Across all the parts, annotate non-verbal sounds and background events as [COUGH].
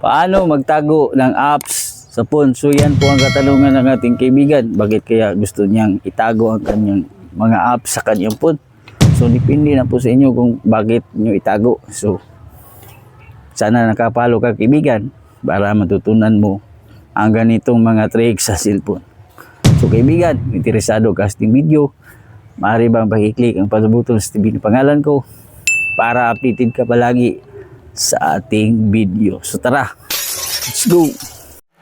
Paano magtago ng apps sa phone? So yan po ang katanungan ng ating kaibigan. Bakit kaya gusto niyang itago ang kanyang mga apps sa kanyang phone? So depende na po sa inyo kung bakit niyo itago. So sana nakapalo ka kaibigan para matutunan mo ang ganitong mga tricks sa cellphone. So kaibigan, interesado ka sa ating video, maaari bang pakiclick ang pagbutong sa TV na pangalan ko para updated ka palagi sa ating video. So tara, let's go!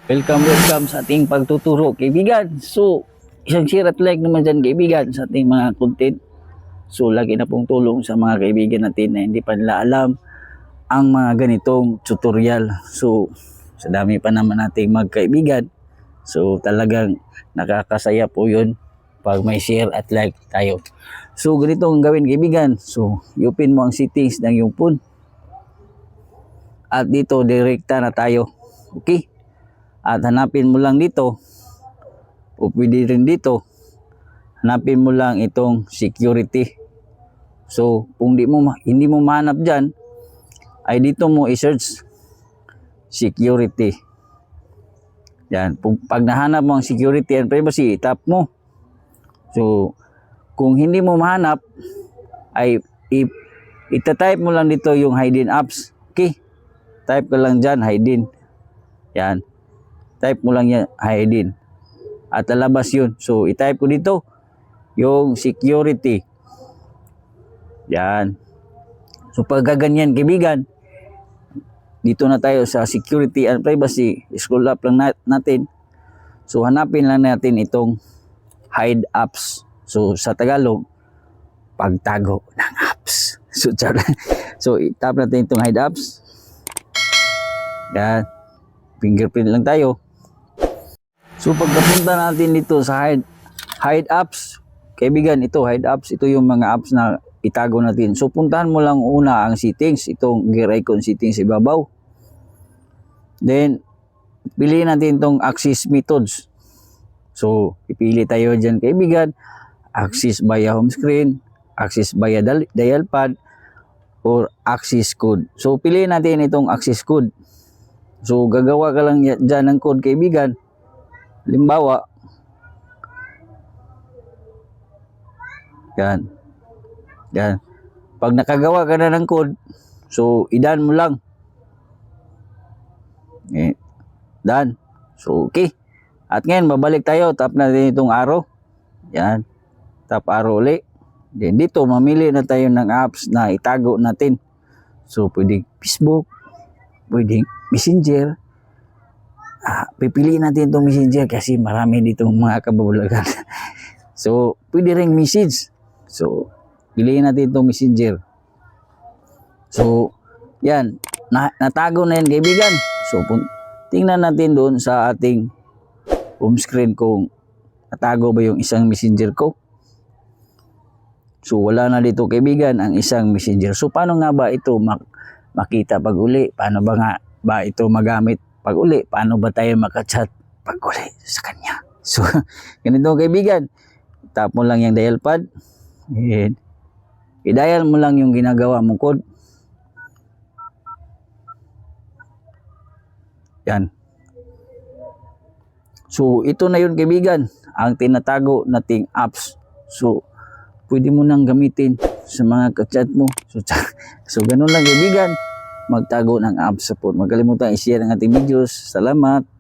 Welcome, welcome sa ating pagtuturo kaibigan. So, isang share at like naman dyan kaibigan sa ating mga content. So, lagi na pong tulong sa mga kaibigan natin na hindi pa nila alam ang mga ganitong tutorial. So, sa dami pa naman nating magkaibigan. So, talagang nakakasaya po yun pag may share at like tayo. So, ganito ang gawin kaibigan. So, i-open mo ang settings ng iyong phone. At dito, direkta na tayo. Okay? At hanapin mo lang dito. O pwede rin dito. Hanapin mo lang itong security. So, kung di mo, hindi mo mahanap dyan, ay dito mo i-search security. Yan. Pag nahanap mo ang security and privacy, tap mo. So, kung hindi mo mahanap, ay i- itatype mo lang dito yung hidden apps. Okay? Type ka lang dyan, hidden. Yan. Type mo lang yan, hidden. At lalabas yun. So, itype ko dito yung security. Yan. So, pag gaganyan, kaibigan, dito na tayo sa security and privacy. Scroll up lang nat- natin. So, hanapin lang natin itong hide apps. So, sa Tagalog, pagtago ng apps. [LAUGHS] So, so i-tap natin itong hide apps. Yan. Fingerprint lang tayo. So, pagkapunta natin dito sa hide, hide apps, kaibigan, ito, hide apps, ito yung mga apps na itago natin. So, puntahan mo lang una ang settings, itong gear icon settings ibabaw. Then, piliin natin itong access methods. So, ipili tayo dyan, kaibigan, access via home screen, access via dial pad, or access code. So, piliin natin itong access code. So, gagawa ka lang dyan ng code, kaibigan. Halimbawa, yan. Yan. Pag nakagawa ka na ng code, so, idan mo lang. Eh, done. So, okay. At ngayon, babalik tayo. Tap natin itong arrow. Yan. Tap arrow ulit. Then dito, mamili na tayo ng apps na itago natin. So, pwedeng Facebook, pwedeng Messenger. Ah, pipiliin natin itong Messenger kasi marami ditong mga kababulagan. [LAUGHS] so, pwede ring message. So, piliin natin itong Messenger. So, yan. Na, natago na yan, kaibigan. So, tingnan natin doon sa ating home screen kung natago ba yung isang messenger ko. So, wala na dito, kaibigan, ang isang messenger. So, paano nga ba ito mak- makita pag uli? Paano ba nga ba ito magamit pag uli? Paano ba tayo makachat pag uli sa kanya? [LAUGHS] So, ganito, kaibigan. Tap mo lang yung dial pad. And, i-dial mo lang yung ginagawa mong code. Yan. So, ito na yun kaibigan, ang tinatago nating apps. So, pwede mo nang gamitin sa mga kachat mo. So, [LAUGHS] so ganun lang kaibigan, magtago ng sa phone. Magkalimutan i-share ang ating videos. Salamat!